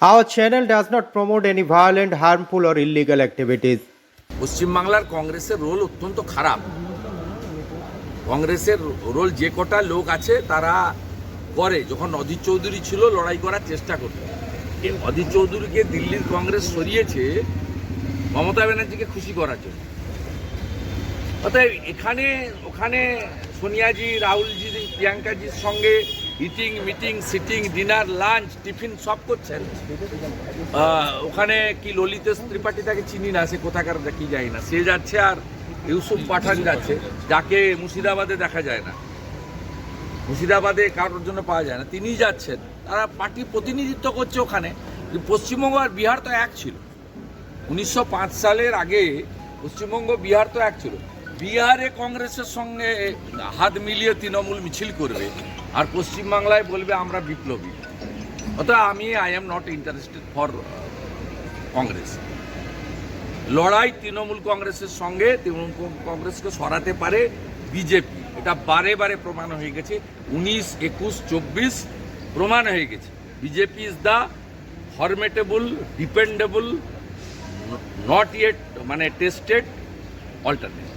Our channel does not promote any violent, harmful, or illegal activities. পশ্চিমবাংলার কংগ্রেসের role অত্যন্ত খারাপ। কংগ্রেসের রোল যে কটা লোক আছে তারা করে। যখন অধীর চৌধুরী ছিল লড়াই করার চেষ্টা করত। এ অধীর চৌধুরীকে দিল্লির কংগ্রেস সরিয়েছে মমতা ব্যানার্জিকে খুশি করার জন্য। অতএব এখানে ওখানে সোনিয়াজি রাহুলজি প্রিয়াঙ্কাজির সঙ্গে eating meeting sitting dinner lunch tiffin সব করছেন। ওখানে কি ললিতেশ ত্রিপাঠী তাকে চিনি না, সে কোথাকার কি যাই না। সে যাচ্ছে আর ইউসুফ পাঠান যাচ্ছে, যাকে মুর্শিদাবাদে দেখা যায় না। মুর্শিদাবাদে কারোর জন্য পাওয়া যায় না। তিনিই যাচ্ছেন। তারা পার্টি প্রতিনিধিত্ব করছে ওখানে। পশ্চিমবঙ্গ আর বিহার তো এক ছিল। উনিশশো পাঁচ সালের আগে পশ্চিমবঙ্গ, বিহার তো এক ছিল। বিহারে কংগ্রেসের সঙ্গে হাত মিলিয়ে তৃণমূল মিছিল করবে। আর পশ্চিমবাংলায় বলবে আমরা বিপ্লবী। অতএব আমি I am not interested for Congress লড়াই তৃণমূল কংগ্রেসের সঙ্গে, তৃণমূল কংগ্রেসকে সরাতে পারে বিজেপি। এটা বারে বারে প্রমাণ হয়ে গেছে। উনিশ, একুশ, চব্বিশ প্রমাণ হয়ে গেছে। BJP is the formidable dependable not yet মানে টেস্টেড অল্টারনেট